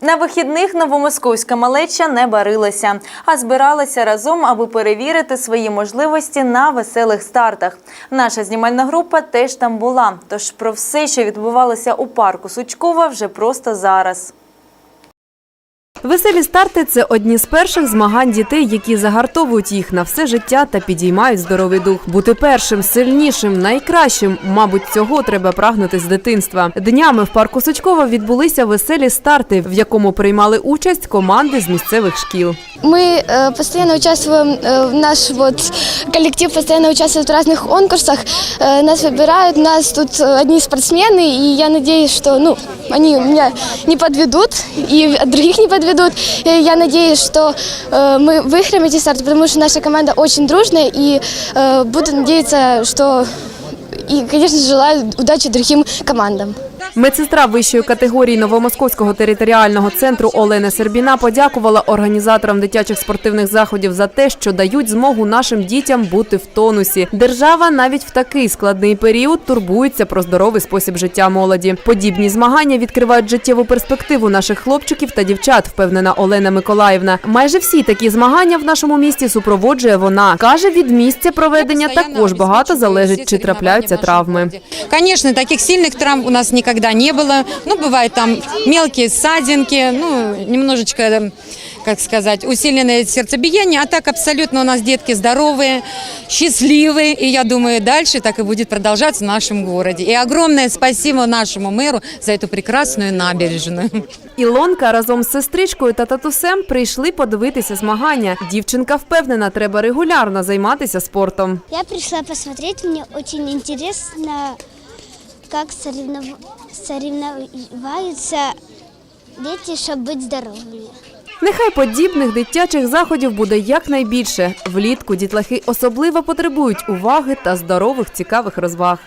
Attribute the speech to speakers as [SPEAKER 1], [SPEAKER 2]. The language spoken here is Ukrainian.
[SPEAKER 1] На вихідних новомосковська малеча не барилася, а збиралася разом, аби перевірити свої можливості на веселих стартах. Наша знімальна група теж там була. Тож про все, що відбувалося у парку Сучкова, вже просто зараз.
[SPEAKER 2] Веселі старти це одні з перших змагань дітей, які загартовують їх на все життя та підіймають здоровий дух. Бути першим, сильнішим, найкращим. Мабуть, цього треба прагнути з дитинства. Днями в парку Сучкова відбулися веселі старти, в якому приймали участь команди з місцевих шкіл.
[SPEAKER 3] Мы э, постоянно участвуем, э, наш вот коллектив постоянно участвует в разных конкурсах, э, нас выбирают, у нас тут э, одни спортсмены, и я надеюсь, что ну, они меня не подведут и от других не подведут. И я надеюсь, что э, мы выиграем эти старты, потому что наша команда очень дружная, и э, буду надеяться, что и, конечно, желаю удачи другим командам.
[SPEAKER 2] Медсестра вищої категорії Новомосковського територіального центру Олена Сербіна подякувала організаторам дитячих спортивних заходів за те, що дають змогу нашим дітям бути в тонусі. Держава навіть в такий складний період турбується про здоровий спосіб життя молоді. Подібні змагання відкривають життєву перспективу наших хлопчиків та дівчат, впевнена Олена Миколаївна. Майже всі такі змагання в нашому місті супроводжує вона. каже, від місця проведення також багато залежить, чи трапляються травми.
[SPEAKER 4] Конечно, таких сильных травм у нас никогда не было. Ну, бывают там мелкие ссадинки, ну, немножечко, э, как сказать, усиленное сердцебиение. А так абсолютно у нас детки здоровые, счастливые. И я думаю, дальше так и будет продолжаться в нашем городе. И огромное спасибо нашему мэру за эту прекрасную набережную.
[SPEAKER 2] Ілонка разом з сестричкою та татусем прийшли подивитися змагання. Дівчинка впевнена, треба регулярно займатися спортом.
[SPEAKER 5] Я пришла посмотреть, мне очень интересно, как соревнов- соревноваются дети, чтобы быть здоровыми.
[SPEAKER 2] Нехай подібних дитячих заходів буде якнайбільше. Влітку дітлахи особливо потребують уваги та здорових цікавих розваг.